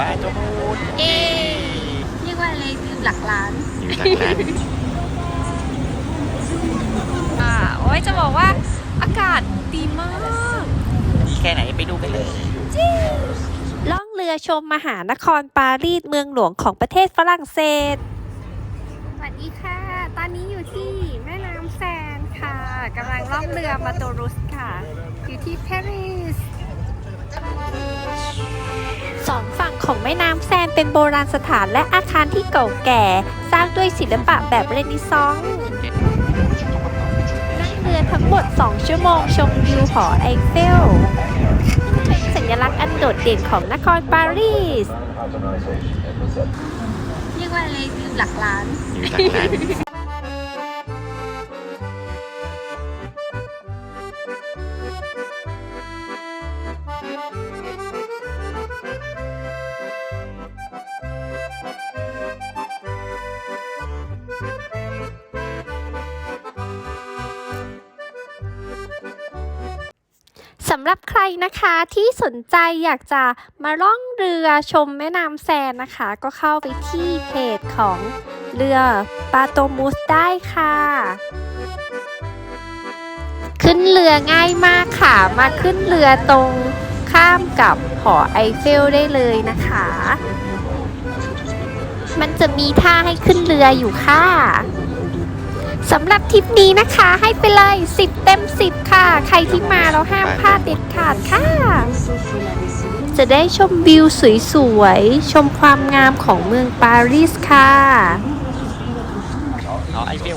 บ้านเจ้ามูดเอ๊เรียกว่าอะไรวิวหลักล้านอยู่จากนั้นอ่าโอ้ยจะบอกว่าอากาศดีมาก ดีแค่ไหนไปดูกันเลยล่องเรือชมมหานครปารีสเมืองหลวงของประเทศฝรั่งเศส สวัสดีค่ะ ตอนนี้อยู่ที่แม่น้ำแซนค่ะกำลังล่องเรือมาโตรุสค่ะ อยู่ที่ปารีสส ของแม่น้ำแซนเป็นโบราณสถานและอาคารที่เก่าแก่ สร้างด้วยศิลปะแบบเรเนซองส์นั่งเรือทั้งหมด 2 ชั่วโมงชมวิวหอไอเฟลเป็นสัญลักษณ์อันโดดเด่นของนครปารีสเรียกว่าอะไรวิวหลักล้าน อยู่จากนั้น สำหรับใครนะคะที่สนใจอยากจะมาล่องเรือชมแม่น้ำแซนนะคะ ก็เข้าไปที่เพจของเรือปาโตมูสได้ค่ะ ขึ้นเรือง่ายมากค่ะ มาขึ้นเรือตรงข้ามกับหอไอเฟลได้เลยนะคะ มันจะมีท่าให้ขึ้นเรืออยู่ค่ะสำหรับทริปนี้นะคะให้ไปเลย 10 เต็ม 10 ค่ะ ใครที่มาเราห้ามพลาดเด็ดขาดค่ะ จะได้ชมวิวสวยๆ ชมความงามของเมืองปารีสค่ะ เอาไอเฟล